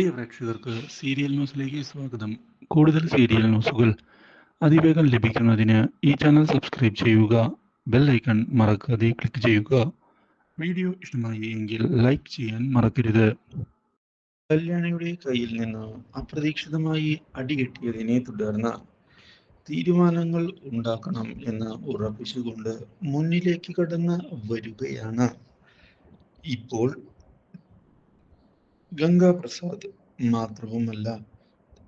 പ്രിയ പ്രേക്ഷകർക്ക് സീരിയൽ ന്യൂസിലേക്ക് സ്വാഗതം. കൂടുതൽ സീരിയൽ ന്യൂസുകൾ അതിവേഗം ലഭിക്കുന്നതിന് ഈ ചാനൽ സബ്സ്ക്രൈബ് ചെയ്യുക ബെൽ ഐക്കൺ മറക്കാതെ ക്ലിക്ക് ചെയ്യുക. വീഡിയോ ഇഷ്ടമായി എങ്കിൽ ലൈക്ക് ചെയ്യാൻ മറക്കരുത്. കല്യാണിയുടെ കയ്യിൽ നിന്ന് അപ്രതീക്ഷിതമായി അടികിട്ടിയതിനെ തുടർന്ന് തീരുമാനങ്ങൾ ഉണ്ടാക്കണം എന്ന് ഉറപ്പിച്ചുകൊണ്ട് മുന്നിലേക്ക് കടന്ന് വരികയാണ്. ഇപ്പോൾ ഗംഗാപ്രസാദ് മാത്രവുമല്ല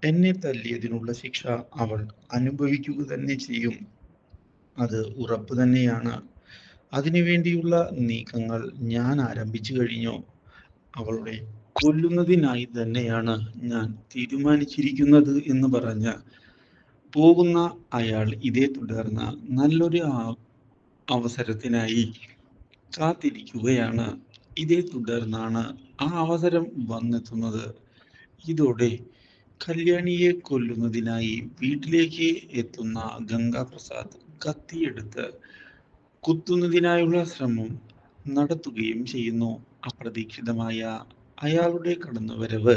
എന്നെ തല്ലിയതിനുള്ള ശിക്ഷ അവൾ അനുഭവിക്കുക തന്നെ ചെയ്യും. അത് ഉറപ്പ് തന്നെയാണ്. അതിനുവേണ്ടിയുള്ള നീക്കങ്ങൾ ഞാൻ ആരംഭിച്ചു കഴിഞ്ഞു. അവളുടെ കൊല്ലുന്നതിനായി തന്നെയാണ് ഞാൻ തീരുമാനിച്ചിരിക്കുന്നത് എന്ന് പറഞ്ഞ് പോകുന്ന അയാൾ ഇതേ തുടർന്ന് നല്ലൊരു അവസരത്തിനായി കാത്തിരിക്കുകയാണ്. ഇതേ തുടർന്നാണ് ആ അവസരം വന്നെത്തുന്നത്. ഇതോടെ കല്യാണിയെ കൊല്ലുന്നതിനായി വീട്ടിലേക്ക് എത്തുന്ന ഗംഗാപ്രസാദ് കത്തിയെടുത്ത് കുത്തുന്നതിനായുള്ള ശ്രമം നടത്തുകയും ചെയ്യുന്നു. അപ്രതീക്ഷിതമായ അയാളുടെ കടന്നുവരവ്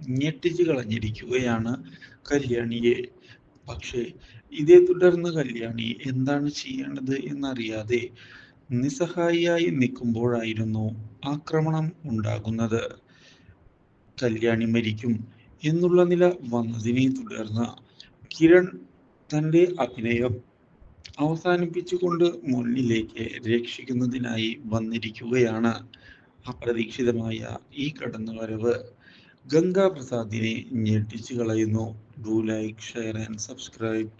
ഞെട്ടിച്ചു കളഞ്ഞിരിക്കുകയാണ് കല്യാണിയെ. പക്ഷേ ഇതേ തുടർന്ന് കല്യാണി എന്താണ് ചെയ്യേണ്ടത് എന്നറിയാതെ നിസ്സഹായിയായി നിൽക്കുമ്പോഴായിരുന്നു ആക്രമണം ഉണ്ടാകുന്നത്. കല്യാണി മരിക്കും എന്നുള്ള നില വന്നതിനെ തുടർന്ന് കിരൺ തന്റെ അഭിനയം അവസാനിപ്പിച്ചുകൊണ്ട് മുന്നിലേക്ക് രക്ഷിക്കുന്നതിനായി വന്നിരിക്കുകയാണ്. അപ്രതീക്ഷിതമായ ഈ കടന്നുവരവ് ഗംഗാ പ്രസാദിനെ ഞെട്ടിച്ചു കളയുന്നു do like share and subscribe